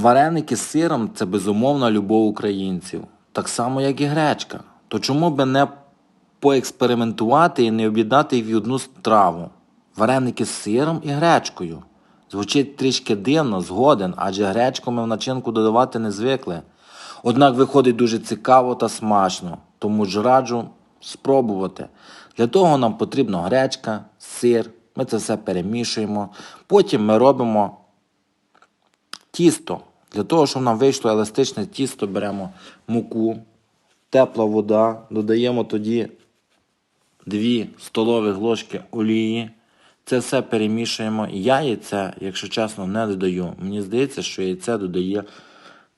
Вареники з сиром це безумовна любов українців, так само, як і гречка. То чому би не поекспериментувати і не об'єднати їх в одну страву? Вареники з сиром і гречкою. Звучить трішки дивно, згоден, адже гречку ми в начинку додавати не звикли. Однак виходить дуже цікаво та смачно, тому ж раджу спробувати. Для того нам потрібна гречка, сир, ми це все перемішуємо. Потім ми робимо тісто. Для того, щоб нам вийшло еластичне тісто, беремо муку, тепла вода, додаємо тоді 2 столові ложки олії. Це все перемішуємо. Я яйце, якщо чесно, не додаю. Мені здається, що яйце додає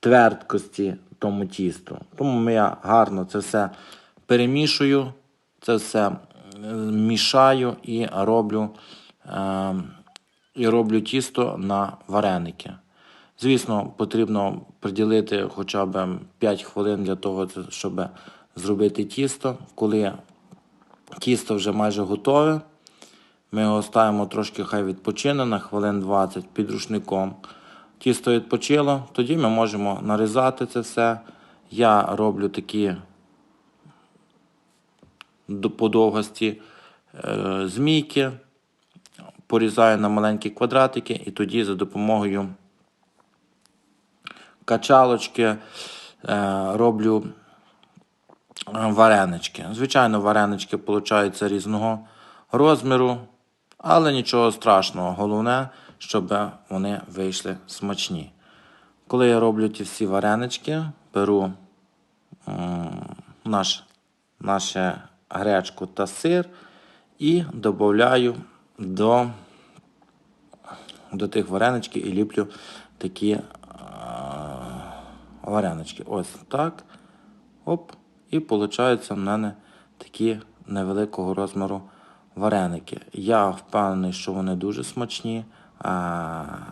твердкості тому тісту. Тому я гарно це все перемішую, це все мішаю і роблю, е, і роблю тісто на вареники. Звісно, потрібно приділити хоча б 5 хвилин для того, щоб зробити тісто. Коли тісто вже майже готове, ми його ставимо трошки хай відпочине на хвилин 20 під рушником. Тісто відпочило, тоді ми можемо нарізати це все. Я роблю такі до подовгості е, змійки, порізаю на маленькі квадратики і тоді за допомогою качалочки е, роблю е, варенички. Звичайно, варенички получаються різного розміру, але нічого страшного. Головне, щоб вони вийшли смачні. Коли я роблю ті всі варенички, беру наш, наше гречку та сир і додаю до, до тих вареничків і ліплю такі варенички. Ось так. Оп. І виходить в мене такі невеликого розміру вареники. Я впевнений, що вони дуже смачні.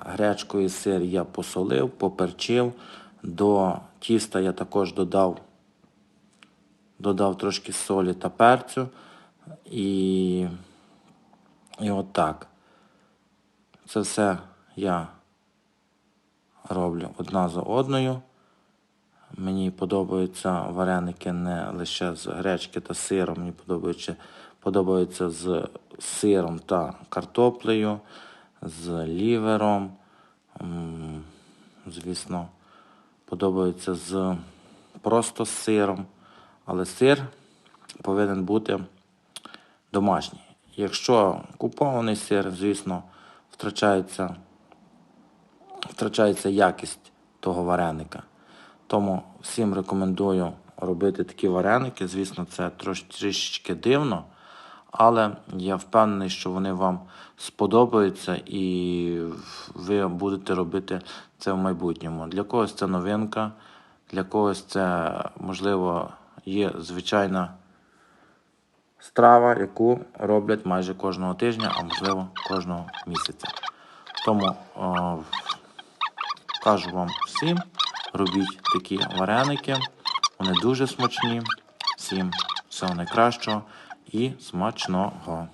Гречку і сир я посолив, поперчив. До тіста я також додав, додав трошки солі та перцю. І, і от так. Це все я роблю одна за одною. Мені подобаються вареники не лише з гречки та сиром, мені подобаються, подобаються з сиром та картоплею, з лівером. Звісно, подобаються з просто з сиром. Але сир повинен бути домашній. Якщо купований сир, звісно, втрачається, втрачається якість того вареника. Тому всім рекомендую робити такі вареники. Звісно, це трішечки дивно, але я впевнений, що вони вам сподобаються і ви будете робити це в майбутньому. Для когось це новинка, для когось це, можливо, є звичайна страва, яку роблять майже кожного тижня, а можливо кожного місяця. Тому о, кажу вам всім, робіть такі вареники. Вони дуже смачні. Всім всього найкращого і смачного.